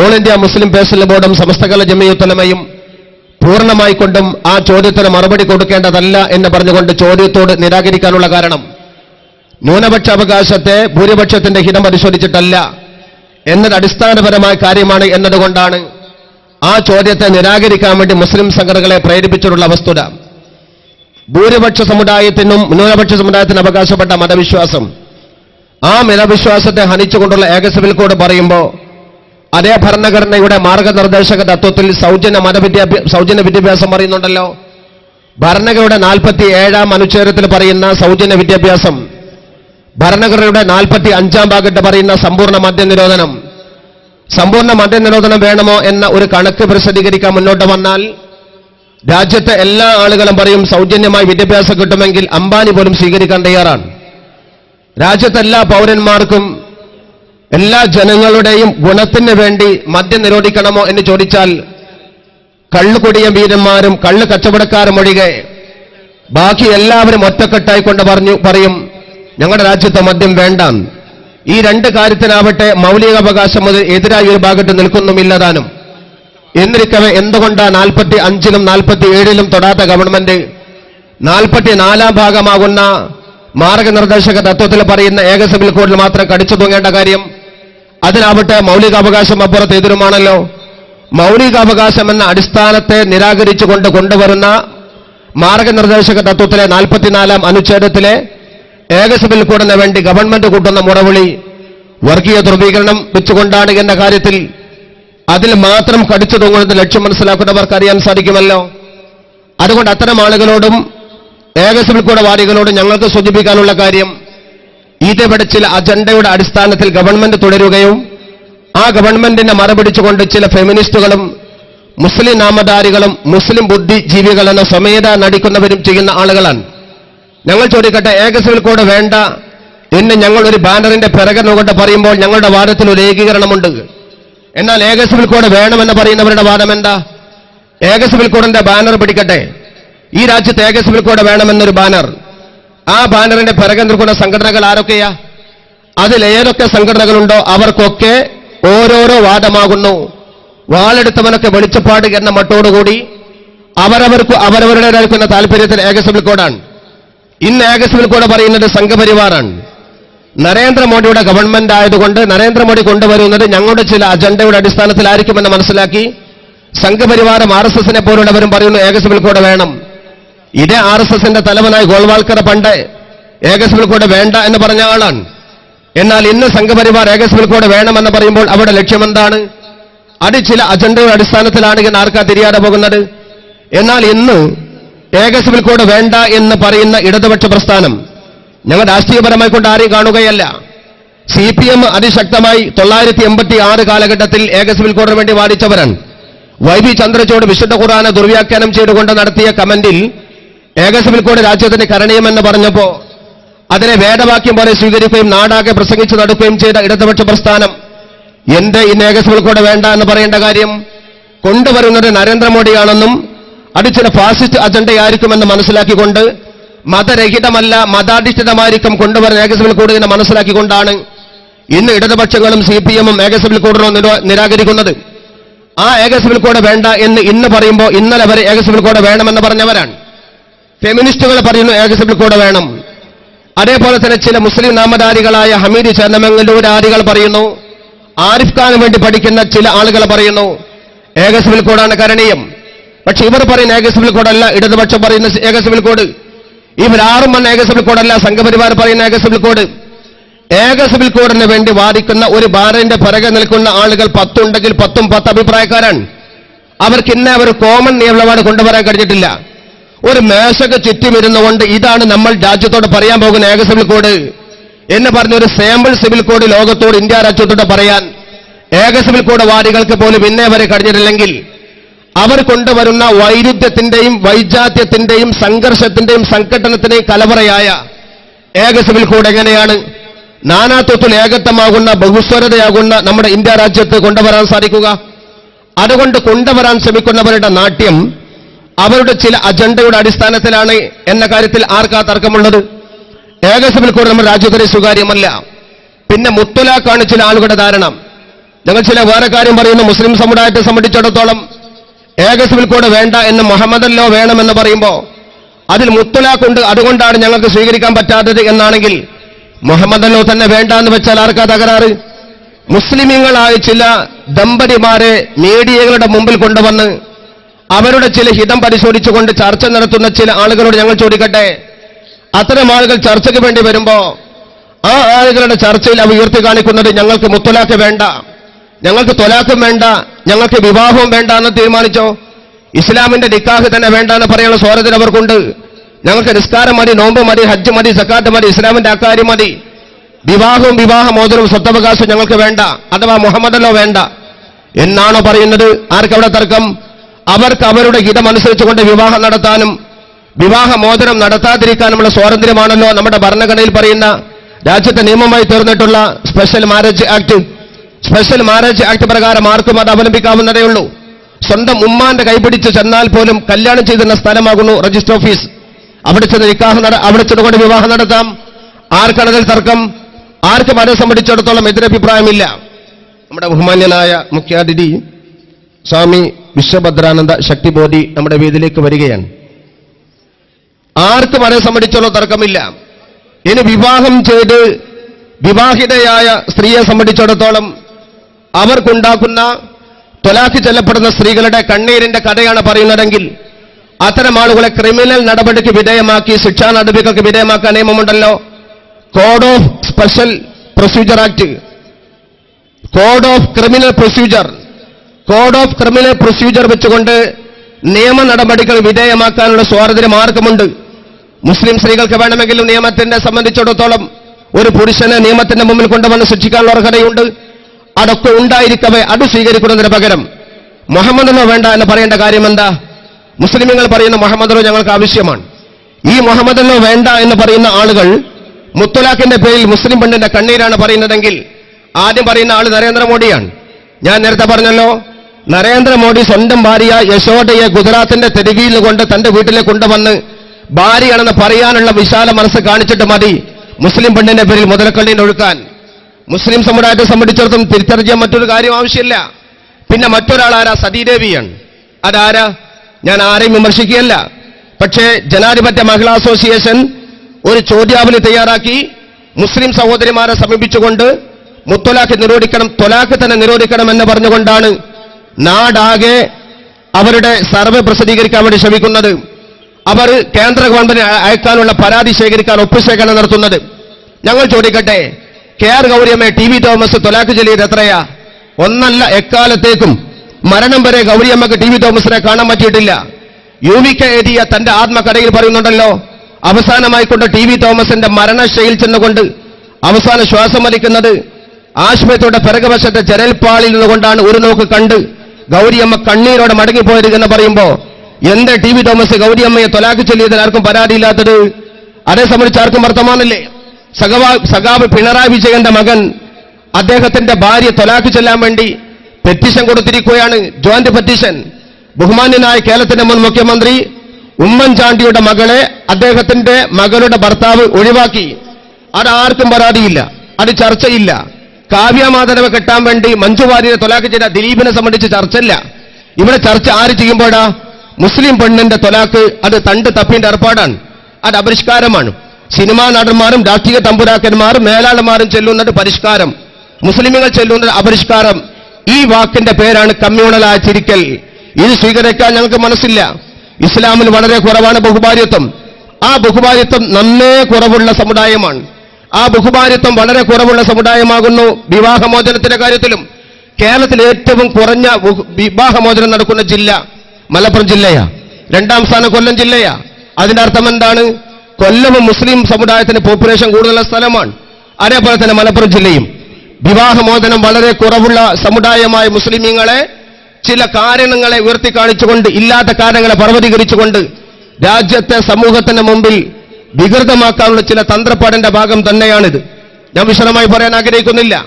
All India Muslim personal ബോർഡും സമസ്തകല പൂർണമായി കൊണ്ടും ആ ചോദ്യത്തിന് മറുപടി കൊടുക്കേണ്ടതല്ല എന്ന് പറഞ്ഞുകൊണ്ട് ചോദ്യത്തോട് നിരാകരിക്കാനുള്ള കാരണം ന്യൂനപക്ഷ അവകാശത്തെ ഭൂരിപക്ഷത്തിന്റെ ഹിതം പരിശോധിച്ചിട്ടല്ല എന്നത് അടിസ്ഥാനപരമായ കാര്യമാണ് എന്നതുകൊണ്ടാണ് ആ ചോദ്യത്തെ നിരാകരിക്കാൻ വേണ്ടി മുസ്ലിം സംഘടനകളെ പ്രേരിപ്പിച്ചിട്ടുള്ള വസ്തുത. ഭൂരിപക്ഷ സമുദായത്തിനും ന്യൂനപക്ഷ സമുദായത്തിന് അവകാശപ്പെട്ട മതവിശ്വാസം. ആ മതവിശ്വാസത്തെ ഹനിച്ചുകൊണ്ടുള്ള ഏക കോഡ് പറയുമ്പോൾ അതേ ഭരണഘടനയുടെ മാർഗനിർദ്ദേശക തത്വത്തിൽ സൗജന്യ മതവിദ്യാഭ്യാസ സൗജന്യ വിദ്യാഭ്യാസം പറയുന്നുണ്ടല്ലോ. ഭരണഘടനയുടെ നാൽപ്പത്തി ഏഴാം അനുച്ഛേദത്തിൽ പറയുന്ന സൗജന്യ വിദ്യാഭ്യാസം ഭരണഘടനയുടെ നാൽപ്പത്തി അഞ്ചാം ഭാഗത്ത് പറയുന്ന സമ്പൂർണ മദ്യനിരോധനം സമ്പൂർണ മദ്യനിരോധനം വേണമോ എന്ന ഒരു കണക്ക് പ്രസിദ്ധീകരിക്കാൻ മുന്നോട്ട് വന്നാൽ രാജ്യത്തെ എല്ലാ ആളുകളും പറയും സൗജന്യമായി വിദ്യാഭ്യാസം കിട്ടുമെങ്കിൽ അംബാനി പോലും സ്വീകരിക്കാൻ തയ്യാറാണ്. രാജ്യത്തെ എല്ലാ പൗരന്മാർക്കും എല്ലാ ജനങ്ങളുടെയും ഗുണത്തിന് വേണ്ടി മദ്യം നിരോധിക്കണമോ എന്ന് ചോദിച്ചാൽ കള്ളുകൊടിയ വീരന്മാരും കള്ളു കച്ചവടക്കാരും ഒഴികെ ബാക്കി എല്ലാവരും ഒറ്റക്കെട്ടായിക്കൊണ്ട് പറഞ്ഞു പറയും ഞങ്ങളുടെ രാജ്യത്തെ മദ്യം വേണ്ട ഈ രണ്ട് കാര്യത്തിനാവട്ടെ മൗലികാവകാശം മുതൽ എതിരായി ഒരു ഭാഗത്ത് നിൽക്കുന്നുമില്ലതാനും. എന്നിരിക്കവെ എന്തുകൊണ്ടാണ് നാൽപ്പത്തി അഞ്ചിലും നാൽപ്പത്തി ഏഴിലും തൊടാത്ത ഗവൺമെന്റ് നാൽപ്പത്തി നാലാം ഭാഗമാകുന്ന മാർഗനിർദ്ദേശക തത്വത്തിൽ പറയുന്ന ഏകസഭയിൽ കൂടുതൽ മാത്രം കടിച്ചു തൂങ്ങേണ്ട കാര്യം അതിനാവട്ടെ മൗലികാവകാശം അപ്പുറത്ത് എതിരുമാണല്ലോ മൗലികാവകാശം എന്ന അടിസ്ഥാനത്തെ നിരാകരിച്ചുകൊണ്ട് കൊണ്ടുവരുന്ന മാർഗനിർദ്ദേശക തത്വത്തിലെ നാൽപ്പത്തിനാലാം അനുച്ഛേദത്തിലെ ഏകസഭയിൽ കൂടുന്ന വേണ്ടി ഗവൺമെന്റ് കൂട്ടുന്ന മുറവിളി വർഗീയ ധ്രുവീകരണം വെച്ചുകൊണ്ടാണ് എന്ന കാര്യത്തിൽ അതിൽ മാത്രം കടിച്ചു തൂങ്ങുന്നത് ലക്ഷ്യം മനസ്സിലാക്കുന്നവർക്ക് അറിയാൻ സാധിക്കുമല്ലോ. അതുകൊണ്ട് അത്തരം ആളുകളോടും ഏകസഭയിൽ കൂടെ വാദികളോടും ഞങ്ങൾക്ക് സൂചിപ്പിക്കാനുള്ള കാര്യം ഇതിവിടെ ചില അജണ്ടയുടെ അടിസ്ഥാനത്തിൽ ഗവൺമെന്റ് തുടരുകയും ആ ഗവൺമെന്റിനെ മറപിടിച്ചുകൊണ്ട് ചില ഫെമിനിസ്റ്റുകളും മുസ്ലിം നാമധാരികളും മുസ്ലിം ബുദ്ധിജീവികളെന്ന സ്വമേധ നടിക്കുന്നവരും ചെയ്യുന്ന ആളുകളാണ്. ഞങ്ങൾ ചോദിക്കട്ടെ ഏക കോഡ് വേണ്ട. എന്ന് ഞങ്ങൾ ഒരു ബാനറിന്റെ പിറകെന്നുകൊണ്ട് പറയുമ്പോൾ ഞങ്ങളുടെ വാദത്തിൽ ഒരു ഏകീകരണമുണ്ട്. എന്നാൽ ഏക സിവിൽ കോഡ് വേണമെന്ന് പറയുന്നവരുടെ വാദം എന്താ? ഏക സിവിൽ കോഡിന്റെ ബാനർ പിടിക്കട്ടെ. ഈ രാജ്യത്ത് ഏക സിവിൽ കോഡ് വേണമെന്നൊരു ബാനർ. ആ ബാനറിന്റെ പിറകെ നിൽക്കുന്ന സംഘടനകൾ ആരൊക്കെയാ? അതിൽ ഏതൊക്കെ സംഘടനകളുണ്ടോ അവർക്കൊക്കെ ഓരോരോ വാദമാകുന്നു. വാളെടുത്തവനൊക്കെ വെളിച്ചപ്പാട് എന്ന മട്ടോടുകൂടി അവരവർക്ക് അവരവരുടേതായിരിക്കുന്ന താല്പര്യത്തിൽ ഏകസിവിൽ കോഡാണ്. ഇന്ന് ഏകസിവിൽ കോഡ് പറയുന്നത് സംഘപരിവാറാണ്. നരേന്ദ്രമോദിയുടെ ഗവൺമെന്റ് ആയതുകൊണ്ട് നരേന്ദ്രമോദി കൊണ്ടുവരുന്നത് ഞങ്ങളുടെ ചില അജണ്ടയുടെ അടിസ്ഥാനത്തിലായിരിക്കുമെന്ന് മനസ്സിലാക്കി സംഘപരിവാരം ആർ എസ് എസിനെ പോലുള്ളവരും പറയുന്നു ഏകസിവിൽ കോഡ് വേണം. ഇതേ ആർ എസ് എസിന്റെ തലവനായ ഗോൾവാൾക്കർ പണ്ട് ഏകസ്മിൽ കൂടെ വേണ്ട എന്ന് പറഞ്ഞ ആളാണ്. എന്നാൽ ഇന്ന് സംഘപരിവാർ ഏകസ്മിൽ കൂടെ വേണമെന്ന് പറയുമ്പോൾ അവിടെ ലക്ഷ്യമെന്താണ് അത് ചില അജണ്ടയുടെ അടിസ്ഥാനത്തിലാണ് എന്ന് ആർക്കാ തിരിയാതെ പോകുന്നത്? എന്നാൽ ഇന്ന് ഏകസ്മിൽ കൂടെ വേണ്ട എന്ന് പറയുന്ന ഇടതുപക്ഷ പ്രസ്ഥാനം ഞങ്ങൾ രാഷ്ട്രീയപരമായി കൊണ്ട് ആരെയും കാണുകയല്ല. സി പി എം അതിശക്തമായി തൊള്ളായിരത്തി എൺപത്തി ആറ് കാലഘട്ടത്തിൽ ഏക കൂടിന് വേണ്ടി വാദിച്ചവരാണ്. വൈ ബി ചന്ദ്രചൂഡ് വിശുദ്ധ ഖുറാനെ ദുർവ്യാഖ്യാനം ചെയ്തുകൊണ്ട് നടത്തിയ കമന്റിൽ ഏക കൂടെ രാജ്യത്തിന്റെ രാജ്യത്തിന് കരണീയമെന്ന് പറഞ്ഞപ്പോ അതിനെ വേദവാക്യം പോലെ സ്വീകരിക്കുകയും നാടാകെ പ്രസംഗിച്ചു നടക്കുകയും ചെയ്ത ഇടതുപക്ഷ പ്രസ്ഥാനം എന്റെ ഈ ഏക കൂടെ വേണ്ട എന്ന് പറയേണ്ട കാര്യം കൊണ്ടുവരുന്നത് നരേന്ദ്രമോദിയാണെന്നും അത് ചില ഫാസിസ്റ്റ് അജണ്ടയായിരിക്കുമെന്ന് മനസ്സിലാക്കിക്കൊണ്ട് മതരഹിതമല്ല മതാധിഷ്ഠിതമായിരിക്കും കൊണ്ടുവരുന്ന ഏകസഭയിൽ കൂടെ കോഡ് എന്ന് മനസ്സിലാക്കിക്കൊണ്ടാണ് ഇന്ന് ഇടതുപക്ഷങ്ങളും സി പി എമ്മും ഏകസഭയിൽ കൂടുതലോ നിരാകരിക്കുന്നത്. ആ ഏകസഭയിൽ കൂടെ വേണ്ട എന്ന് ഇന്ന് പറയുമ്പോൾ ഇന്നലെ വരെ ഏകസഭയിൽ കൂടെ വേണമെന്ന് പറഞ്ഞവരാണ്. ഫെമിനിസ്റ്റുകൾ പറയുന്നു ഏകസഭയിൽ കൂടെ വേണം. അതേപോലെ തന്നെ ചില മുസ്ലിം നാമധാരികളായ ഹമീദ് ചെന്നമംഗലൂരാദികൾ പറയുന്നു ആരിഫ് ഖാന് വേണ്ടി പഠിക്കുന്ന ചില ആളുകൾ പറയുന്നു ഏകസഭയിൽ കൂടാണ് കരണീയം. പക്ഷെ ഇവർ പറയുന്ന ഏകസഭയിൽ കൂടല്ല ഇടതുപക്ഷം പറയുന്ന ഏകസഭയിൽ കൂട്. ഇവരാറും വന്ന ഏകസഭയിൽ കൂടല്ല സംഘപരിവാർ പറയുന്ന ഏകസഭയിൽ കൂട്. കോഡ് കൂടിന് വേണ്ടി വാദിക്കുന്ന ഒരു ബാറിന്റെ പിറകെ നിൽക്കുന്ന ആളുകൾ പത്തുണ്ടെങ്കിൽ പത്തും പത്ത് അഭിപ്രായക്കാരാണ്. അവർക്ക് ഇന്നേ ഒരു കോമൺ നിയമനമാണ് കൊണ്ടുവരാൻ കഴിഞ്ഞിട്ടില്ല. ഒരു മേശക്ക് ചുറ്റും ഇരുന്നുകൊണ്ട് ഇതാണ് നമ്മൾ രാജ്യത്തോട് പറയാൻ പോകുന്ന ഏക സിവിൽ കോഡ്. എന്ന് പറഞ്ഞ ഒരു സാമ്പിൾ സിവിൽ കോഡ് ലോകത്തോട് ഇന്ത്യ രാജ്യത്തോട് പറയാൻ ഏക സിവിൽ കോഡ് വാദികൾക്ക് പോലും ഇന്നേ വരെ കഴിഞ്ഞിട്ടില്ലെങ്കിൽ അവർ കൊണ്ടുവരുന്ന വൈരുദ്ധ്യത്തിന്റെയും വൈജാത്യത്തിന്റെയും സംഘർഷത്തിന്റെയും സംഘട്ടനത്തിന്റെയും കലവറയായ ഏക സിവിൽ കോഡ് എങ്ങനെയാണ്? നാനാത്വത്തിൽ ഏകത്വമാകുന്ന ബഹുസ്വരതയാകുന്ന നമ്മുടെ ഇന്ത്യ രാജ്യത്ത് കൊണ്ടുവരാൻ സാധിക്കുക. അതുകൊണ്ട് കൊണ്ടുവരാൻ ശ്രമിക്കുന്നവരുടെ നാട്യം അവരുടെ ചില അജണ്ടയുടെ അടിസ്ഥാനത്തിലാണ് എന്ന കാര്യത്തിൽ ആർക്കാ തർക്കമുള്ളത്? ഏകസഭയിൽ കൂടെ നമ്മൾ രാജ്യത്തിന് സ്വകാര്യമല്ല. പിന്നെ മുത്തലാക്കാണ് ചില ആളുകളുടെ ധാരണ. ഞങ്ങൾ ചില വേറെ കാര്യം പറയുന്നു മുസ്ലിം സമുദായത്തെ സംബന്ധിച്ചിടത്തോളം ഏകസഭയിൽ കൂടെ വേണ്ട എന്ന് മുഹമ്മദല്ലോ വേണമെന്ന് പറയുമ്പോൾ അതിൽ മുത്തലാഖുണ്ട് അതുകൊണ്ടാണ് ഞങ്ങൾക്ക് സ്വീകരിക്കാൻ പറ്റാത്തത് എന്നാണെങ്കിൽ മുഹമ്മദല്ലോ തന്നെ വേണ്ട എന്ന് വെച്ചാൽ ആർക്കാ തകരാറ്? മുസ്ലിമീങ്ങളായ ചില ദമ്പതിമാരെ മീഡിയകളുടെ മുമ്പിൽ കൊണ്ടുവന്ന് അവരുടെ ചില ഹിതം പരിശോധിച്ചുകൊണ്ട് ചർച്ച നടത്തുന്ന ചില ആളുകളോട് ഞങ്ങൾ ചോദിക്കട്ടെ? അത്തരം ആളുകൾ ചർച്ചയ്ക്ക് വേണ്ടി വരുമ്പോ ആ ആളുകളുടെ ചർച്ചയിൽ അവ ഉയർത്തി കാണിക്കുന്നത് ഞങ്ങൾക്ക് മുത്തലാക്ക് വേണ്ട ഞങ്ങൾക്ക് തൊലാക്കും വേണ്ട ഞങ്ങൾക്ക് വിവാഹവും വേണ്ട എന്ന് തീരുമാനിച്ചോ? ഇസ്ലാമിന്റെ നിക്കാഹ് തന്നെ വേണ്ട എന്ന് പറയാനുള്ള സ്വാതന്ത്ര്യം അവർക്കുണ്ട്. ഞങ്ങൾക്ക് നിസ്കാരം മതി നോമ്പ് മതി ഹജ്ജ് മതി സക്കാത്ത് മതി ഇസ്ലാമിന്റെ അക്കാര്യം മതി. വിവാഹവും വിവാഹ മോചനവും സ്വത്തവകാശവും ഞങ്ങൾക്ക് വേണ്ട അഥവാ മുഹമ്മദല്ലോ വേണ്ട. എന്നാണോ പറയുന്നത്? ആർക്കവിടെ തർക്കം? അവർക്ക് അവരുടെ ഹിതമനുസരിച്ചുകൊണ്ട് വിവാഹം നടത്താനും വിവാഹമോചനം നടത്താതിരിക്കാനുമുള്ള സ്വാതന്ത്ര്യമാണല്ലോ നമ്മുടെ ഭരണഘടനയിൽ പറയുന്ന രാജ്യത്തെ നിയമമായി തീർന്നിട്ടുള്ള special marriage act special marriage act പ്രകാരം ആർക്കും അത് അവലംബിക്കാവുന്നതേ ഉള്ളൂ. സ്വന്തം ഉമ്മാന്റെ കൈപിടിച്ച് ചെന്നാൽ പോലും കല്യാണം ചെയ്തിരുന്ന സ്ഥലമാകുന്നു രജിസ്റ്റർ ഓഫീസ് അവിടെ ചെന്ന് നിക്കാഹ് അവിടെ ചെന്നുകൊണ്ട് വിവാഹം നടത്താം. ആർക്കാണതിൽ തർക്കം? ആർക്കും അതിനെ സംബന്ധിച്ചിടത്തോളം എതിരഭിപ്രായമില്ല. നമ്മുടെ ബഹുമാന്യനായ മുഖ്യാതിഥി സ്വാമി വിശ്വഭദ്രാനന്ദ ശക്തിബോധി നമ്മുടെ വീട്ടിലേക്ക് വരികയാണ്. ആർക്കും അവരെ സംബന്ധിച്ചുള്ള തർക്കമില്ല. ഇനി വിവാഹം ചെയ്ത് വിവാഹിതയായ സ്ത്രീയെ സംബന്ധിച്ചിടത്തോളം അവർക്കുണ്ടാക്കുന്ന തൊലാഖ് ചെല്ലപ്പെടുന്ന സ്ത്രീകളുടെ കണ്ണീരിന്റെ കഥയാണ് പറയുന്നതെങ്കിൽ അത്തരം ആളുകളെ ക്രിമിനൽ നടപടിക്ക് വിധേയമാക്കി ശിക്ഷാ നടപടികൾക്ക് വിധേയമാക്കാൻ നിയമമുണ്ടല്ലോ. Code of special procedure act. Code of criminal procedure code of criminal procedure വെച്ചുകൊണ്ട് നിയമ നടപടികൾ വിധേയമാക്കാനുള്ള സ്വാതന്ത്ര്യം ആർക്കുമുണ്ട് മുസ്ലിം സ്ത്രീകൾക്ക് വേണമെങ്കിലും നിയമത്തിന്റെ സംബന്ധിച്ചിടത്തോളം ഒരു പുരുഷനെ നിയമത്തിന്റെ മുമ്പിൽ കൊണ്ടുവന്ന് ശിക്ഷിക്കാനുള്ള അർഹതയുണ്ട്. അതൊക്കെ ഉണ്ടായിരിക്കവേ അത് സ്വീകരിക്കുന്നതിന് പകരം. മുഹമ്മദിനോ വേണ്ട എന്ന് പറയേണ്ട കാര്യം എന്താ? മുസ്ലിമുകൾ പറയുന്ന മുഹമ്മദിനോ ഞങ്ങൾക്ക് ആവശ്യമാണ്. ഈ മുഹമ്മദിനോ വേണ്ട എന്ന് പറയുന്ന ആളുകൾ മുത്തലാഖിന്റെ പേരിൽ മുസ്ലിം പെണ്ണിന്റെ കണ്ണീരാണ് പറയുന്നതെങ്കിൽ ആദ്യം പറയുന്ന ആൾ നരേന്ദ്രമോദിയാണ്. ഞാൻ നേരത്തെ പറഞ്ഞല്ലോ നരേന്ദ്രമോദി സ്വന്തം ഭാര്യ യശോദയെ ഗുജറാത്തിന്റെ തെരുവിയിൽ കൊണ്ട് തന്റെ വീട്ടിലേക്ക് കൊണ്ടുവന്ന് ഭാര്യയാണെന്ന് പറയാനുള്ള വിശാല മനസ്സ് കാണിച്ചിട്ട് മതി. മുസ്ലിം പെണ്ണിന്റെ പേരിൽ മുതലക്കള്ളിനൊഴുക്കാൻ മുസ്ലിം സമുദായത്തെ സംബന്ധിച്ചിടത്തോളം തിരിച്ചറിയാൻ മറ്റൊരു കാര്യം ആവശ്യമില്ല. പിന്നെ മറ്റൊരാൾ ആരാ? സതീദേവിയാണ് അതാരാ? ഞാൻ ആരെയും വിമർശിക്കുകയല്ല. പക്ഷേ ജനാധിപത്യ മഹിളാ അസോസിയേഷൻ ഒരു ചോദ്യാവലി തയ്യാറാക്കി മുസ്ലിം സഹോദരിമാരെ സമീപിച്ചുകൊണ്ട് മുത്തലാഖ് നിരോധിക്കണം തൊലാഖ് തന്നെ നിരോധിക്കണം എന്ന് പറഞ്ഞുകൊണ്ടാണ് നാടാകെ അവരുടെ സർവേ പ്രസിദ്ധീകരിക്കാൻ വേണ്ടി ശ്രമിക്കുന്നത് അവർ കേന്ദ്ര ഗവൺമെന്റിന് അയ- അയക്കാനുള്ള പരാതി ശേഖരിക്കാൻ ഒപ്പുശേഖരണം നടത്തുന്നത്. ഞങ്ങൾ ചോദിക്കട്ടെ K R Gowriamma T V Thomas തൊലാക്ക് ചൊല്ലിയത് എത്രയാ? ഒന്നല്ല എക്കാലത്തേക്കും മരണം വരെ ഗൗരിയമ്മക്ക് ടി വി തോമസിനെ കാണാൻ പറ്റിയിട്ടില്ല. യു വി കെ എഴുതിയ തന്റെ ആത്മകഥയിൽ പറയുന്നുണ്ടല്ലോ അവസാനമായി കൊണ്ട് ടി വി തോമസിന്റെ മരണശയിൽ ചെന്നുകൊണ്ട് അവസാന ശ്വാസം വലിക്കുന്നത് ആശുപത്രിയുടെ പിറകുവശത്തെ ജനൽപ്പാളിൽ നിന്നുകൊണ്ടാണ്. ഒരു നോക്ക് കണ്ട് ഗൗരിയമ്മ കണ്ണീരോടെ മടങ്ങിപ്പോയത് എന്ന് പറയുമ്പോ എന്ത് ടി വി തോമസ് ഗൗരിയമ്മയെ തൊലാക്ക് ചൊല്ലിയതിൽ ആർക്കും പരാതിയില്ലാത്തത്? അതേ സംബന്ധിച്ച് ആർക്കും വർത്തമാനല്ലേ? സഖവാ സഖാവ് പിണറായി വിജയന്റെ മകൻ അദ്ദേഹത്തിന്റെ ഭാര്യ തൊലാക്ക് ചെല്ലാൻ വേണ്ടി പെറ്റീഷൻ കൊടുത്തിരിക്കുകയാണ്. ജോയിന്റ് പെറ്റീഷൻ ബഹുമാന്യനായ കേരളത്തിന്റെ മുൻ മുഖ്യമന്ത്രി ഉമ്മൻചാണ്ടിയുടെ മകളെ അദ്ദേഹത്തിന്റെ മകളുടെ ഭർത്താവ് ഒഴിവാക്കി. അതാർക്കും പരാതിയില്ല. അത് ചർച്ചയില്ല. കാവ്യമാധവ കെട്ടാൻ വേണ്ടി മഞ്ജു വാര്യരെ തൊലാക്ക് ചെയ്ത ദിലീപിനെ സംബന്ധിച്ച് ചർച്ചയില്ല. ഇവിടെ ചർച്ച ആര് ചെയ്യുമ്പോഴാ മുസ്ലിം പെണ്ണിന്റെ തൊലാക്ക് അത് തണ്ട് തപ്പിന്റെ ഏർപ്പാടാണ്. അത് അപരിഷ്കാരമാണ്. സിനിമാ നടന്മാരും രാഷ്ട്രീയ തമ്പുരാക്കന്മാരും മേലാളന്മാരും ചെല്ലുന്നത് പരിഷ്കാരം. മുസ്ലിമുകൾ ചെല്ലുന്നത് അപരിഷ്കാരം. ഈ വാക്കിന്റെ പേരാണ് കമ്മ്യൂണൽ ചിരിക്കൽ. ഇത് സ്വീകരിക്കാൻ ഞങ്ങൾക്ക് മനസ്സില്ല. ഇസ്ലാമിൽ വളരെ കുറവാണ് ബഹുഭാര്യത്വം. ആ ബഹുഭാര്യത്വം നന്നേ കുറവുള്ള സമുദായമാണ്. ആ ബഹുഭാരിത്വം വളരെ കുറവുള്ള സമുദായമാകുന്നു. വിവാഹമോചനത്തിന്റെ കാര്യത്തിലും കേരളത്തിൽ ഏറ്റവും കുറഞ്ഞ വിവാഹമോചനം നടക്കുന്ന ജില്ല മലപ്പുറം ജില്ലയാ. രണ്ടാം സ്ഥാനം കൊല്ലം ജില്ലയാ. അതിന്റെ അർത്ഥം എന്താണ്? കൊല്ലവും മുസ്ലിം സമുദായത്തിന് പോപ്പുലേഷൻ കൂടുതലുള്ള സ്ഥലമാണ്. അതേപോലെ തന്നെ മലപ്പുറം ജില്ലയും. വിവാഹമോചനം വളരെ കുറവുള്ള സമുദായമായ മുസ്ലിമീങ്ങളെ ചില കാരണങ്ങളെ ഉയർത്തി കാണിച്ചുകൊണ്ട് ഇല്ലാത്ത കാരണങ്ങളെ പർവതീകരിച്ചുകൊണ്ട് രാജ്യത്തെ സമൂഹത്തിന്റെ മുമ്പിൽ വികൃതമാക്കാനുള്ള ചില തന്ത്രപ്പാടിന്റെ ഭാഗം തന്നെയാണിത്. ഞാൻ വിശദമായി പറയാൻ ആഗ്രഹിക്കുന്നില്ല.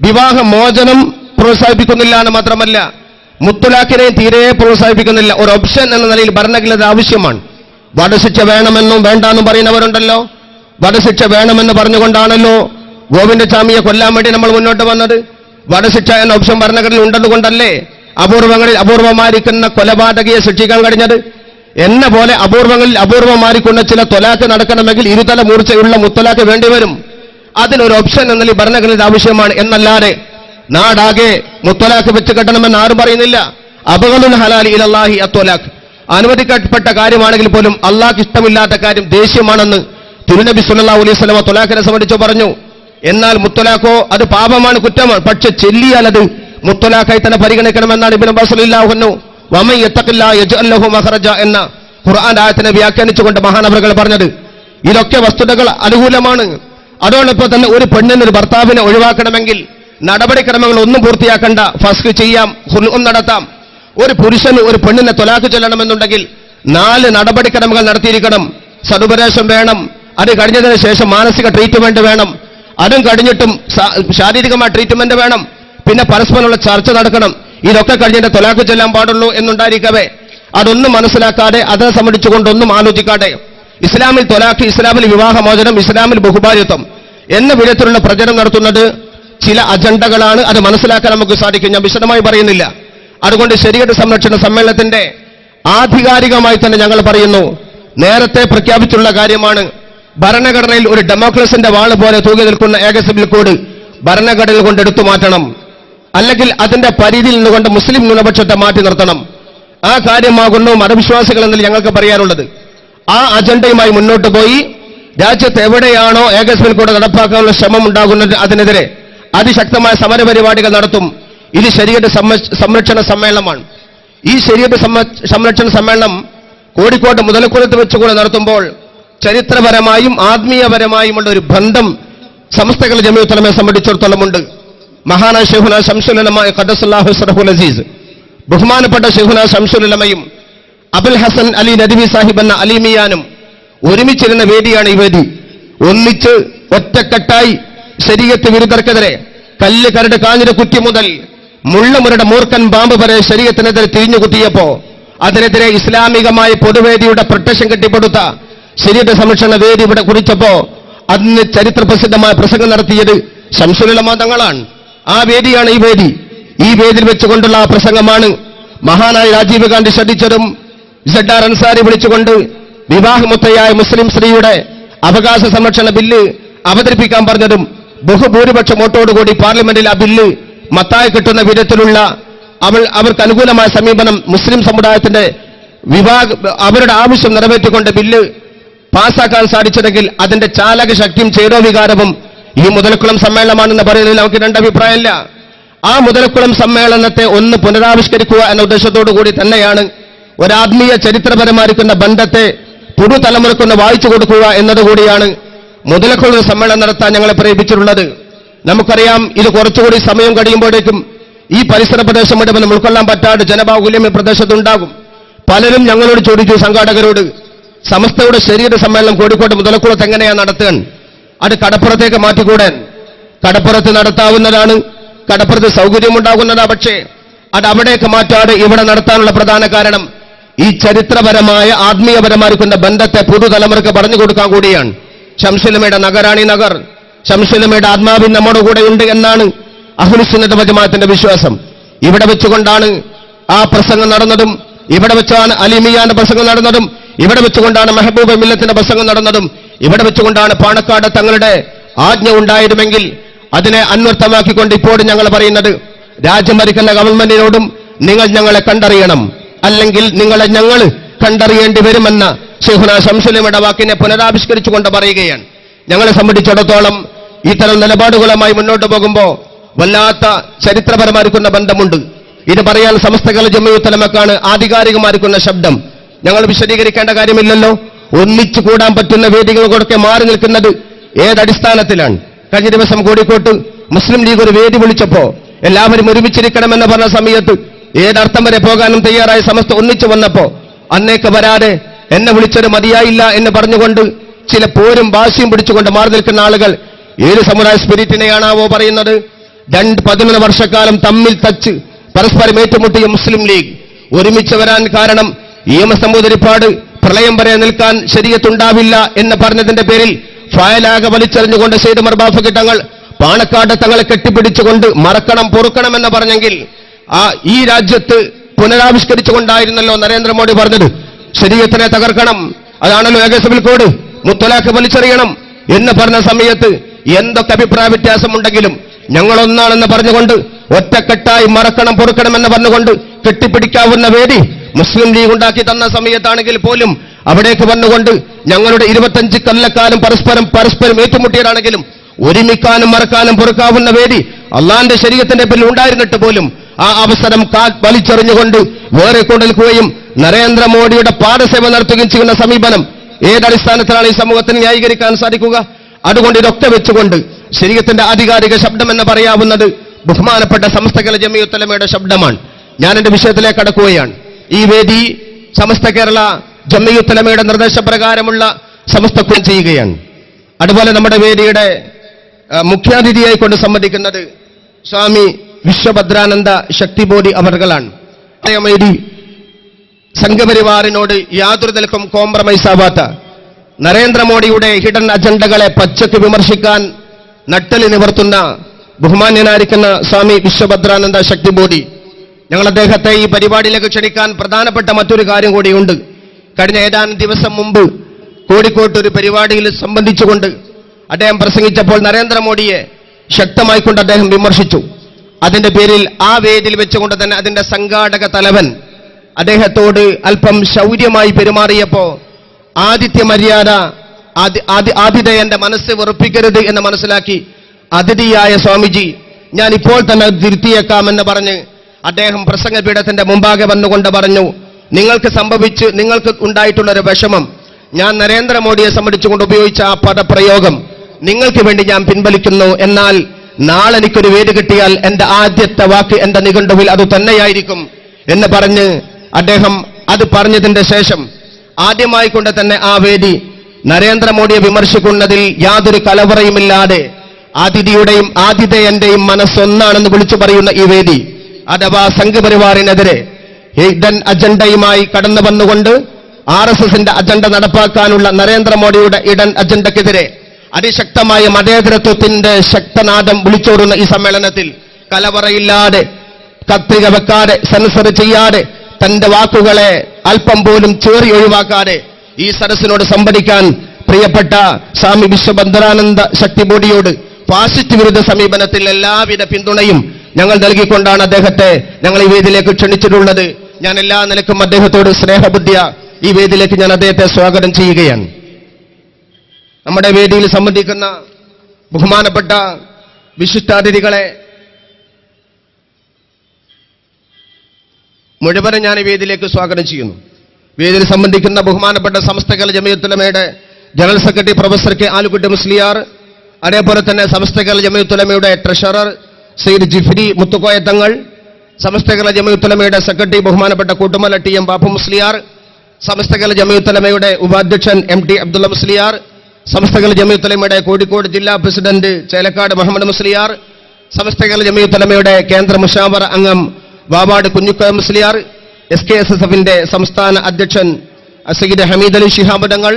വിവാഹ മോചനം പ്രോത്സാഹിപ്പിക്കുന്നില്ല എന്ന് മാത്രമല്ല മുത്തലാഖിനെ തീരെ പ്രോത്സാഹിപ്പിക്കുന്നില്ല. ഒരു ഓപ്ഷൻ എന്ന നിലയിൽ ഭരണഘടന ആവശ്യമാണ്. വധശിക്ഷ വേണമെന്നും വേണ്ടാന്നും പറയുന്നവരുണ്ടല്ലോ. വധശിക്ഷ വേണമെന്ന് പറഞ്ഞുകൊണ്ടാണല്ലോ ഗോവിന്ദസ്വാമിയെ കൊല്ലാൻ വേണ്ടി നമ്മൾ മുന്നോട്ട് വന്നത്. വധശിക്ഷ എന്ന ഓപ്ഷൻ ഭരണഘടനയിൽ ഉണ്ടെന്നുകൊണ്ടല്ലേ അപൂർവങ്ങളിൽ അപൂർവമായിരിക്കുന്ന കൊലപാതകയെ ശിക്ഷിക്കാൻ കഴിഞ്ഞത്? എന്ന പോലെ അപൂർവങ്ങളിൽ അപൂർവമായിരിക്കുന്ന ചില തൊലാക്ക് നടക്കണമെങ്കിൽ ഇരുതല മൂർച്ചയുള്ള മുത്തലാക്ക് വേണ്ടിവരും അതിനൊരു ഓപ്ഷൻ എന്നാൽ ഈ ഭരണഘടനയിൽ ആവശ്യമാണ് എന്നല്ലാതെ നാടാകെ മുത്തലാക്ക് വെച്ച് കെട്ടണമെന്ന് ആരും പറയുന്നില്ല. അപകടം ഹലാലി ഇലല്ലാഹി അത്തൊലാഖ് അനുവദിക്കപ്പെട്ട കാര്യമാണെങ്കിൽ പോലും അള്ളാഹ്ക്ക് ഇഷ്ടമില്ലാത്ത കാര്യം ദേഷ്യമാണെന്ന് തിരുനബി സുല്ലാ അലൈഹി സ്വലമ തൊലാഖിനെ സംബന്ധിച്ച് പറഞ്ഞു. എന്നാൽ മുത്തലാഖോ അത് പാപമാണ് കുറ്റമാണ്. പക്ഷെ ചെല്ലിയാൽ അത് മുത്തലാഖായി തന്നെ പരിഗണിക്കണമെന്നാണ് ഇബിൻ വമൻ എന്ന ഖുർആൻ ആയത്തിനെ വ്യാഖ്യാനിച്ചുകൊണ്ട് മഹാനവറുകൾ പറഞ്ഞത് ഇതൊക്കെ വസ്തുതകൾ അനുകൂലമാണ്. അതോടൊപ്പം തന്നെ ഒരു പെണ്ണിന് ഒരു ഭർത്താവിനെ ഒഴിവാക്കണമെങ്കിൽ നടപടിക്രമങ്ങൾ ഒന്നും പൂർത്തിയാക്കണ്ട. ഫസ്ക് ചെയ്യാം ഹുൽഉം നടത്താം. ഒരു പുരുഷന് ഒരു പെണ്ണിനെ തൊലാക്ക് ചെല്ലണമെന്നുണ്ടെങ്കിൽ നാല് നടപടിക്രമങ്ങൾ നടത്തിയിരിക്കണം. സതുപദേശം വേണം അത് കഴിഞ്ഞതിന് ശേഷം മാനസിക ട്രീറ്റ്മെന്റ് വേണം. അതും കഴിഞ്ഞിട്ടും ശാരീരികമായ ട്രീറ്റ്മെന്റ് വേണം. പിന്നെ പരസ്പരമുള്ള ചർച്ച നടക്കണം. ഇതൊക്കെ കഴിഞ്ഞിട്ട് തൊലാക്ക് ചെല്ലാൻ പാടുള്ളൂ എന്നുണ്ടായിരിക്കവേ. അതൊന്നും മനസ്സിലാക്കാതെ അതിനെ സംബന്ധിച്ചുകൊണ്ടൊന്നും ആലോചിക്കാതെ. ഇസ്ലാമിൽ തൊലാക്ക് ഇസ്ലാമിൽ വിവാഹമോചനം ഇസ്ലാമിൽ ബഹുഭാര്യത്വം എന്ന വിധത്തിലുള്ള പ്രചരണം നടത്തുന്നത് ചില അജണ്ടകളാണ്. അത് മനസ്സിലാക്കാൻ നമുക്ക് സാധിക്കും. ഞാൻ വിശദമായി പറയുന്നില്ല. അതുകൊണ്ട് ശരിയുടെ സംരക്ഷണ സമ്മേളനത്തിന്റെ ആധികാരികമായി തന്നെ ഞങ്ങൾ പറയുന്നു നേരത്തെ പ്രഖ്യാപിച്ചുള്ള കാര്യമാണ് ഭരണഘടനയിൽ ഒരു ഡെമോക്രസിന്റെ വാൾ പോലെ തൂങ്ങി നിൽക്കുന്ന ഏക സിവിൽ കോഡ് ഭരണഘടനയിൽ കൊണ്ട് എടുത്തു മാറ്റണം. അല്ലെങ്കിൽ അതിന്റെ പരിധിയിൽ നിന്നുകൊണ്ട് മുസ്ലിം ന്യൂനപക്ഷത്തെ മാറ്റി നിർത്തണം. ആ കാര്യമാകുന്നു മതവിശ്വാസികൾ എന്നതിൽ ഞങ്ങൾക്ക് പറയാനുള്ളത്. ആ അജണ്ടയുമായി മുന്നോട്ട് പോയി. രാജ്യത്ത് എവിടെയാണോ ഏകസ്മിൻ കൂടെ നടപ്പാക്കാനുള്ള ശ്രമം ഉണ്ടാകുന്നത് അതിനെതിരെ അതിശക്തമായ സമരപരിപാടികൾ നടത്തും. ഇത് ശരീരത്തെ സംരക്ഷണ സമ്മേളനമാണ്. ഈ ശരീരത്തെ സംരക്ഷണ സമ്മേളനം കോഴിക്കോട്ട് മുതലക്കുളത്ത് വെച്ചുകൂടെ നടത്തുമ്പോൾ ചരിത്രപരമായും ആത്മീയപരമായുമുള്ള ഒരു ബന്ധം സമസ്തകൾ ജമീത്തലമെ സംബന്ധിച്ചിടത്തോളം മഹാനായ ഷെഹുന ശംസുലമായ ഖദസുല്ലാഹു സറഹുൽ അസീസ്. ബഹുമാനപ്പെട്ട ഷെഹുന ശംസുലമയും അബുൽ ഹസൻ അലി നദിമി സാഹിബ് എന്ന അലിമിയാനും ഒരുമിച്ചിരുന്ന വേദിയാണ് ഈ വേദി. ഒന്നിച്ച് ഒറ്റക്കെട്ടായി ശരീരത്ത് വിരുദ്ധർക്കെതിരെ കല്ല് കരട് കാഞ്ഞിര കുറ്റി മുതൽ മുള്ളമുരുടെ മൂർക്കൻ പാമ്പ് വരെ ശരീരത്തിനെതിരെ തിരിഞ്ഞു കുത്തിയപ്പോ അതിനെതിരെ ഇസ്ലാമികമായ പൊതുവേദിയുടെ പ്രൊട്ടക്ഷൻ കെട്ടിപ്പടുത്ത ശരീര സംരക്ഷണ വേദി ഇവിടെ കുറിച്ചപ്പോ അന്ന് ചരിത്ര പ്രസിദ്ധമായ പ്രസംഗം നടത്തിയത് ശംസുലമ തങ്ങളാണ്. ആ വേദിയാണ് ഈ വേദി. ഈ വേദിയിൽ വെച്ചുകൊണ്ടുള്ള ആ പ്രസംഗമാണ് മഹാനായ രാജീവ് ഗാന്ധി ശ്രദ്ധിച്ചതും ജഡ്ഡാർ അൻസാരി വിളിച്ചുകൊണ്ട് വിവാഹമുത്തയായ മുസ്ലിം സ്ത്രീയുടെ അവകാശ സംരക്ഷണ ബില്ല് അവതരിപ്പിക്കാൻ പറഞ്ഞതും ബഹുഭൂരിപക്ഷം വോട്ടോടുകൂടി പാർലമെന്റിൽ ആ ബില്ല് മത്തായി കിട്ടുന്ന വിധത്തിലുള്ള അവൾ അവർക്ക് അനുകൂലമായ സമീപനം മുസ്ലിം സമുദായത്തിന്റെ വിഭാഗ അവരുടെ ആവശ്യം നിറവേറ്റിക്കൊണ്ട് ബില്ല് പാസാക്കാൻ സാധിച്ചതെങ്കിൽ അതിന്റെ ചാലക ശക്തിയും ചേരോവികാരവും ഈ മുതലക്കുളം സമ്മേളനമാണെന്ന് പറയുന്നതിൽ നമുക്ക് രണ്ട് അഭിപ്രായമില്ല. ആ മുതലക്കുളം സമ്മേളനത്തെ ഒന്ന് പുനരാവിഷ്കരിക്കുക എന്ന ഉദ്ദേശത്തോടു കൂടി തന്നെയാണ് ഒരാത്മീയ ചരിത്രപരമായിരിക്കുന്ന ബന്ധത്തെ പുതുതലമുറക്കൊന്ന് വായിച്ചു കൊടുക്കുക എന്നതുകൂടിയാണ് മുതലക്കുളം സമ്മേളനം നടത്താൻ ഞങ്ങളെ പ്രേരിപ്പിച്ചിട്ടുള്ളത്. നമുക്കറിയാം ഇത് കുറച്ചുകൂടി സമയം കഴിയുമ്പോഴേക്കും ഈ പരിസര പ്രദേശം മുഴുവൻ ഉൾക്കൊള്ളാൻ പറ്റാതെ ജനബാഹുല്യം ഈ പ്രദേശത്തുണ്ടാകും പലരും ഞങ്ങളോട് ചോദിച്ചു സംഘാടകരോട് സമസ്തയുടെ ശരീര സമ്മേളനം കോഴിക്കോട് മുതലക്കുളത്ത് എങ്ങനെയാണ് നടത്താൻ അത് കടപ്പുറത്തേക്ക് മാറ്റിക്കൂടാൻ. കടപ്പുറത്ത് നടത്താവുന്നതാണ് കടപ്പുറത്ത് സൗകര്യമുണ്ടാകുന്നതാ പക്ഷേ അത് അവിടേക്ക് മാറ്റാതെ ഇവിടെ നടത്താനുള്ള പ്രധാന കാരണം ഈ ചരിത്രപരമായ ആത്മീയപരമായിരിക്കുന്ന ബന്ധത്തെ പുതുതലമുറക്ക് പറഞ്ഞു കൊടുക്കാൻ കൂടിയാണ്. ശംസുലമയുടെ നഗരാണി നഗർ ശംസുലമയുടെ ആത്മാവിൻ നമ്മുടെ കൂടെ ഉണ്ട് എന്നാണ് അഹുലിസുന്നത ജമാഅത്തിന്റെ വിശ്വാസം. ഇവിടെ വെച്ചുകൊണ്ടാണ് ആ പ്രസംഗം നടന്നതും ഇവിടെ വെച്ചാണ് അലിമിയാന്റെ പ്രസംഗം നടന്നതും ഇവിടെ വെച്ചുകൊണ്ടാണ് മെഹബൂബ് മില്ലത്തിന്റെ പ്രസംഗം നടന്നതും ഇവിടെ വെച്ചുകൊണ്ടാണ് പാണക്കാട് തങ്ങളുടെ ആജ്ഞ ഉണ്ടായിരുന്നെങ്കിൽ അതിനെ അന്വർത്ഥമാക്കിക്കൊണ്ട് ഇപ്പോഴും ഞങ്ങൾ പറയുന്നത് രാജ്യം ഭരിക്കുന്ന ഗവൺമെന്റിനോടും നിങ്ങൾ ഞങ്ങളെ കണ്ടറിയണം അല്ലെങ്കിൽ നിങ്ങളെ ഞങ്ങൾ കണ്ടറിയേണ്ടി വരുമെന്ന ഷെഹുന ശംസുലിയുടെ വാക്കിനെ പുനരാവിഷ്കരിച്ചുകൊണ്ട് പറയുകയാണ്. ഞങ്ങളെ സംബന്ധിച്ചിടത്തോളം ഇത്തരം നിലപാടുകളുമായി മുന്നോട്ട് പോകുമ്പോൾ വല്ലാത്ത ചരിത്രപരമായിരിക്കുന്ന ബന്ധമുണ്ട്. ഇത് പറയാൻ സമസ്തകല ജമ്മയുത്തലമക്കാണ് ആധികാരികമായിരിക്കുന്ന ശബ്ദം. ഞങ്ങൾ വിശദീകരിക്കേണ്ട കാര്യമില്ലല്ലോ. ഒന്നിച്ചു കൂടാൻ പറ്റുന്ന വേദികളൊക്കെ മാറി നിൽക്കുന്നത് ഏതടിസ്ഥാനത്തിലാണ്? കഴിഞ്ഞ ദിവസം കോഴിക്കോട്ട് മുസ്ലിം ലീഗ് ഒരു വേദി വിളിച്ചപ്പോ എല്ലാവരും ഒരുമിച്ചിരിക്കണമെന്ന് പറഞ്ഞ സമയത്ത് ഏതർത്ഥം വരെ പോകാനും തയ്യാറായ സമസ്ത ഒന്നിച്ചു വന്നപ്പോ അന്നേക്ക് വരാതെ എന്നെ വിളിച്ചത് മതിയായില്ല എന്ന് പറഞ്ഞുകൊണ്ട് ചില പോരും വാശിയും പിടിച്ചുകൊണ്ട് മാറി നിൽക്കുന്ന ആളുകൾ ഏത് സമുദായ സ്പിരിറ്റിനെയാണാവോ പറയുന്നത്? രണ്ട് പതിനൊന്ന് വർഷക്കാലം തമ്മിൽ തച്ച് പരസ്പരം ഏറ്റുമുട്ടിയ മുസ്ലിം ലീഗ് ഒരുമിച്ച് വരാൻ കാരണം ഇ എം എസ് നമ്പൂതിരിപ്പാട് പ്രളയം വരെ നിൽക്കാൻ ശരീരത്തുണ്ടാവില്ല എന്ന് പറഞ്ഞതിന്റെ പേരിൽ ഫയലാകെ വലിച്ചെറിഞ്ഞുകൊണ്ട് സെയ്ദ് മർബാഫ് കിട്ടങ്ങൾ പാണക്കാട് തങ്ങളെ കെട്ടിപ്പിടിച്ചുകൊണ്ട് മറക്കണം പൊറുക്കണം എന്ന് പറഞ്ഞെങ്കിൽ ആ ഈ രാജ്യത്ത് പുനരാവിഷ്കരിച്ചുകൊണ്ടായിരുന്നല്ലോ നരേന്ദ്രമോദി പറഞ്ഞത്. ശരീരത്തിനെ തകർക്കണം അതാണല്ലോ ഏകസഭയിൽ കോഡ്. മുത്തലാഖ് വലിച്ചെറിയണം എന്ന് പറഞ്ഞ സമയത്ത് എന്തൊക്കെ അഭിപ്രായ വ്യത്യാസമുണ്ടെങ്കിലും ഞങ്ങളൊന്നാണെന്ന് പറഞ്ഞുകൊണ്ട് ഒറ്റക്കെട്ടായി മറക്കണം പൊറുക്കണം എന്ന് പറഞ്ഞുകൊണ്ട് കെട്ടിപ്പിടിക്കാവുന്ന വേദി മുസ്ലിം ലീഗ് ഉണ്ടാക്കി തന്ന സമയത്താണെങ്കിൽ പോലും അവിടേക്ക് വന്നുകൊണ്ട് ഞങ്ങളുടെ ഇരുപത്തഞ്ച് കൊല്ലക്കാലം പരസ്പരം പരസ്പരം ഏറ്റുമുട്ടിയതാണെങ്കിലും ഒരുമിക്കാനും മറക്കാനും പൊറുക്കാവുന്ന വേദി അള്ളാന്റെ ശരീരത്തിന്റെ പേരിൽ ഉണ്ടായിരുന്നിട്ട് പോലും ആ അവസരം വലിച്ചെറിഞ്ഞുകൊണ്ട് വേറെ കൊണ്ടുനിൽക്കുകയും നരേന്ദ്രമോദിയുടെ പാദസേവ നടത്തുകയും ചെയ്യുന്ന സമീപനം ഏതടിസ്ഥാനത്തിലാണ് ഈ സമൂഹത്തിന് ന്യായീകരിക്കാൻ സാധിക്കുക? അതുകൊണ്ട് ഇതൊക്കെ വെച്ചുകൊണ്ട് ശരീരത്തിന്റെ ആധികാരിക ശബ്ദം എന്ന് പറയാവുന്നത് ബഹുമാനപ്പെട്ട സമസ്തകല ജമിയുത്തലമയുടെ ശബ്ദമാണ്. ഞാൻ എന്റെ വിഷയത്തിലേക്ക് കടക്കുകയാണ്. ഈ വേദി സമസ്ത കേരള ജമ്മിയുത്തലമയുടെ നിർദ്ദേശപ്രകാരമുള്ള സമസ്തക്കും ചെയ്യുകയാണ്. അതുപോലെ നമ്മുടെ വേദിയുടെ മുഖ്യാതിഥിയായി കൊണ്ട് സംബന്ധിക്കുന്നത് സ്വാമി വിശ്വഭദ്രാനന്ദ ശക്തിബോധി അവർകളാണ്. അതേമേരി സംഘപരിവാറിനോട് യാതൊരു നിലക്കും കോംപ്രമൈസ് ആവാത്ത നരേന്ദ്രമോദിയുടെ ഹിഡൻ അജണ്ടകളെ പച്ചക്ക് വിമർശിക്കാൻ നട്ടൽ നിവർത്തുന്ന ബഹുമാന്യനായിരിക്കുന്ന സ്വാമി വിശ്വഭദ്രാനന്ദ ശക്തിബോധി ഞങ്ങൾ അദ്ദേഹത്തെ ഈ പരിപാടിയിലേക്ക് ക്ഷണിക്കാൻ പ്രധാനപ്പെട്ട മറ്റൊരു കാര്യം കൂടിയുണ്ട്. കഴിഞ്ഞ ഏതാനും ദിവസം മുമ്പ് കോഴിക്കോട്ട് ഒരു പരിപാടിയിൽ സംബന്ധിച്ചുകൊണ്ട് അദ്ദേഹം പ്രസംഗിച്ചപ്പോൾ നരേന്ദ്രമോദിയെ ശക്തമായിക്കൊണ്ട് അദ്ദേഹം വിമർശിച്ചു. അതിന്റെ പേരിൽ ആ വേദിയിൽ വെച്ചുകൊണ്ട് തന്നെ അതിന്റെ സംഘാടക തലവൻ അദ്ദേഹത്തോട് അല്പം ശൗര്യമായി പെരുമാറിയപ്പോ ആദിത്യ മര്യാദ ആതിഥേയന്റെ മനസ്സ് വെറുപ്പിക്കരുത് എന്ന് മനസ്സിലാക്കി അതിഥിയായ സ്വാമിജി ഞാൻ ഇപ്പോൾ തന്നെ തിരുത്തിയേക്കാമെന്ന് പറഞ്ഞ് അദ്ദേഹം പ്രസംഗപീഠത്തിന്റെ മുമ്പാകെ വന്നുകൊണ്ട് പറഞ്ഞു നിങ്ങൾക്ക് സംഭവിച്ച് നിങ്ങൾക്ക് ഉണ്ടായിട്ടുള്ള ഒരു വിഷമം. ഞാൻ നരേന്ദ്രമോദിയെ സംബന്ധിച്ചുകൊണ്ട് ഉപയോഗിച്ച ആ പദപ്രയോഗം നിങ്ങൾക്ക് വേണ്ടി ഞാൻ പിൻവലിക്കുന്നു. എന്നാൽ നാളെ എനിക്കൊരു വേദി കിട്ടിയാൽ എന്റെ ആദ്യത്തെ വാക്ക് എന്റെ നിഘണ്ടുവിൽ അത് തന്നെയായിരിക്കും എന്ന് പറഞ്ഞ് അദ്ദേഹം അത് പറഞ്ഞതിന്റെ ശേഷം ആദ്യമായി കൊണ്ട് തന്നെ ആ വേദി നരേന്ദ്രമോദിയെ വിമർശിക്കുന്നതിൽ യാതൊരു കലവറയുമില്ലാതെ അതിഥിയുടെയും ആതിഥേയന്റെയും മനസ്സൊന്നാണെന്ന് വിളിച്ചു പറയുന്ന ഈ വേദി അഥവാ സംഘപരിവാറിനെതിരെ ഹിഡൻ അജണ്ടയുമായി കടന്നു വന്നുകൊണ്ട് ആർ എസ് എസിന്റെ അജണ്ട നടപ്പാക്കാനുള്ള നരേന്ദ്രമോദിയുടെ ഇടൻ അജണ്ടക്കെതിരെ അതിശക്തമായ മതേതരത്വത്തിന്റെ ശക്തനാദം വിളിച്ചോടുന്ന ഈ സമ്മേളനത്തിൽ കലവറയില്ലാതെ കത്രിക വെക്കാതെ സെൻസർ ചെയ്യാതെ തന്റെ വാക്കുകളെ അല്പം പോലും ചേറി ഒഴിവാക്കാതെ ഈ സരസിനോട് സംവദിക്കാൻ പ്രിയപ്പെട്ട സ്വാമി വിശ്വബന്ധനാനന്ദ ശക്തിബോഡിയോട് ഫാസിസ്റ്റ് വിരുദ്ധ സമീപനത്തിൽ എല്ലാവിധ പിന്തുണയും ഞങ്ങൾ നൽകിക്കൊണ്ടാണ് അദ്ദേഹത്തെ ഞങ്ങൾ ഈ വേദിയിലേക്ക് ക്ഷണിച്ചിട്ടുള്ളത്. ഞാൻ എല്ലാ നിലക്കും അദ്ദേഹത്തോട് സ്നേഹബുദ്ധിയ. ഈ വേദിയിലേക്ക് ഞാൻ അദ്ദേഹത്തെ സ്വാഗതം ചെയ്യുകയാണ്. നമ്മുടെ വേദിയിൽ സംബന്ധിക്കുന്ന ബഹുമാനപ്പെട്ട വിശിഷ്ടാതിഥികളെ മുഴുവനും ഞാൻ ഈ വേദിയിലേക്ക് സ്വാഗതം ചെയ്യുന്നു. വേദിയിൽ സംബന്ധിക്കുന്ന ബഹുമാനപ്പെട്ട സംസ്ഥകൾ ജമയത്തുലമയുടെ general secretary professor K Alukutty Musliyar അതേപോലെ തന്നെ സംസ്ഥകൾ ജമയത്തുലമയുടെ ട്രഷറർ സയ്യിദ് ജിഫ്രി മുത്തുക്കോയ തങ്ങൾ സമസ്ത കേരള ജമയുത്തലമയുടെ സെക്രട്ടറി ബഹുമാനപ്പെട്ട കൂട്ടുമല ടി എം ബാപ്പു മുസ്ലിയാർ സമസ്ത കേരള ജമയുത്തലമയുടെ ഉപാധ്യക്ഷൻ എം ടി അബ്ദുള്ള മുസ്ലിയാർ സമസ്ത കേരള ജമയുത്തലമയുടെ കോഴിക്കോട് ജില്ലാ പ്രസിഡന്റ് ചേലക്കാട് മുഹമ്മദ് മുസ്ലിയാർ സമസ്ത കേരള ജമയുത്തലമയുടെ കേന്ദ്ര മുഷാവർ അംഗം Vavad Kunhikoya Musliyar S K S S എഫിന്റെ സംസ്ഥാന അധ്യക്ഷൻ സയ്യിദ് ഹമീദ് അലി ശിഹാബ് തങ്ങൾ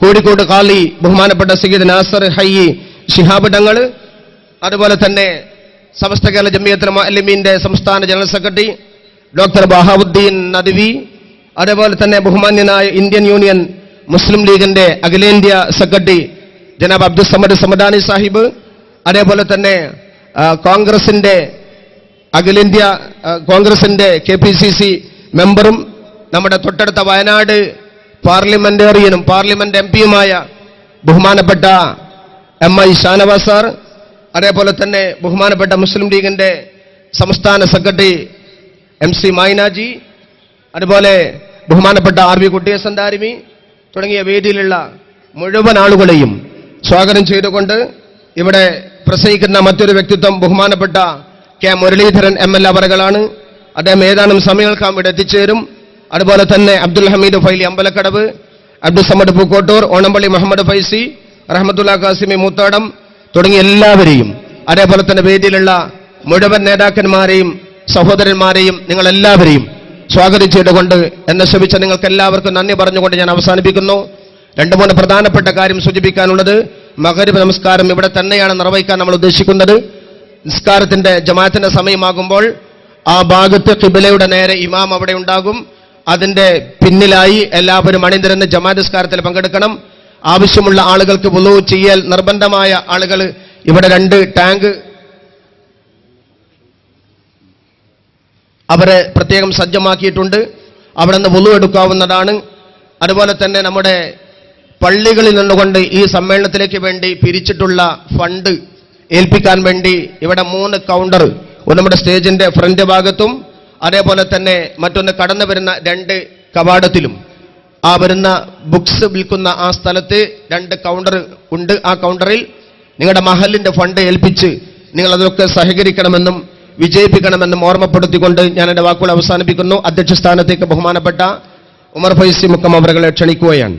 കോഴിക്കോട് കാളി ബഹുമാനപ്പെട്ട സയ്യിദ് നാസർ ഹയ്യി ശിഹാബ് തങ്ങൾ അതുപോലെ തന്നെ സമസ്ത കേരള ജമിയത്തുൽ അലിമീന്റെ സംസ്ഥാന general secretary doctor Bahauddin Nadvi അതേപോലെ തന്നെ ബഹുമാന്യനായ ഇന്ത്യൻ യൂണിയൻ മുസ്ലിം ലീഗിന്റെ അഖിലേന്ത്യാ സെക്രട്ടറി ജനാബ് അബ്ദുൽ സമദ് സമദാനി സാഹിബ് അതേപോലെ തന്നെ കോൺഗ്രസിന്റെ അഖിലേന്ത്യ കോൺഗ്രസിന്റെ കെ പി സി സി മെമ്പറും നമ്മുടെ തൊട്ടടുത്ത വയനാട് പാർലമെന്റേറിയനും പാർലമെന്റ് എം പിയുമായ ബഹുമാനപ്പെട്ട എം ഐ ഷാനവാസ് സാർ അതേപോലെ തന്നെ ബഹുമാനപ്പെട്ട മുസ്ലിം ലീഗിന്റെ സംസ്ഥാന സെക്രട്ടറി എം സി മൈനാജി അതുപോലെ ബഹുമാനപ്പെട്ട ആർ വി കുട്ടിയസൻ ദാരിമി തുടങ്ങിയ വേദിയിലുള്ള മുഴുവൻ ആളുകളെയും സ്വാഗതം ചെയ്തുകൊണ്ട് ഇവിടെ പ്രസംഗിക്കുന്ന മറ്റൊരു വ്യക്തിത്വം ബഹുമാനപ്പെട്ട കെ മുരളീധരൻ എം എൽ അവറുകളാണ്. അദ്ദേഹം ഏതാനും സമയങ്ങൾക്കാം ഇവിടെ എത്തിച്ചേരും. അതുപോലെ തന്നെ അബ്ദുൽ ഹമീദ് ഫൈലി അമ്പലക്കടവ് അബ്ദുൽ സമദ് പൂക്കോട്ടൂർ ഓണമ്പള്ളി മുഹമ്മദ് ഫൈസി റഹമത്തുല്ലാ കാസിമി മൂത്താടം തുടങ്ങിയ എല്ലാവരെയും അതേപോലെ തന്നെ വേദിയിലുള്ള മുഴുവൻ നേതാക്കന്മാരെയും സഹോദരന്മാരെയും നിങ്ങൾ എല്ലാവരെയും ചെയ്തുകൊണ്ട് എന്നെ ശ്രമിച്ച നിങ്ങൾക്ക് എല്ലാവർക്കും നന്ദി പറഞ്ഞുകൊണ്ട് ഞാൻ അവസാനിപ്പിക്കുന്നു. രണ്ട് മൂന്ന് പ്രധാനപ്പെട്ട കാര്യം സൂചിപ്പിക്കാനുള്ളത് മകരവ് നമസ്കാരം ഇവിടെ തന്നെയാണ് നിർവഹിക്കാൻ നമ്മൾ ഉദ്ദേശിക്കുന്നത്. നിസ്കാരത്തിന്റെ ജമാഅത്തിന്റെ സമയമാകുമ്പോൾ ആ ഭാഗത്ത് കിബിലയുടെ നേരെ ഇമാം അവിടെ ഉണ്ടാകും. അതിന്റെ പിന്നിലായി എല്ലാവരും അണിനിരന്ന് ജമാ നിസ്കാരത്തിൽ പങ്കെടുക്കണം. ആവശ്യമുള്ള ആളുകൾക്ക് വുളു ചെയ്യൽ നിർബന്ധമായ ആളുകൾ ഇവിടെ രണ്ട് ടാങ്ക് അവരെ പ്രത്യേകം സജ്ജമാക്കിയിട്ടുണ്ട്. അവിടെ നിന്ന് വുളു എടുക്കാവുന്നതാണ്. അതുപോലെ തന്നെ നമ്മുടെ പള്ളികളിൽ നിന്നുകൊണ്ട് ഈ സമ്മേളനത്തിലേക്ക് വേണ്ടി പിരിച്ചിട്ടുള്ള ഫണ്ട് ഏൽപ്പിക്കാൻ വേണ്ടി ഇവിടെ മൂന്ന് കൗണ്ടർ നമ്മുടെ സ്റ്റേജിന്റെ ഫ്രണ്ട് ഭാഗത്തും അതേപോലെ തന്നെ മറ്റൊന്ന് കടന്നു വരുന്ന രണ്ട് കവാടത്തിലും. ആ വരുന്ന ബുക്സ് വിൽക്കുന്ന ആ സ്ഥലത്ത് രണ്ട് കൗണ്ടർ ഉണ്ട്. ആ കൗണ്ടറിൽ നിങ്ങളുടെ മഹലിന്റെ ഫണ്ട് ഏൽപ്പിച്ച് നിങ്ങൾ അതൊക്കെ സഹകരിക്കണമെന്നും വിജയിപ്പിക്കണമെന്നും ഓർമ്മപ്പെടുത്തിക്കൊണ്ട് ഞാൻ എന്റെ വാക്കുകൾ അവസാനിപ്പിക്കുന്നു. അധ്യക്ഷ സ്ഥാനത്തേക്ക് ബഹുമാനപ്പെട്ട ഉമർ ഫൈസി മുക്കം അവരെ ക്ഷണിക്കുകയാണ്.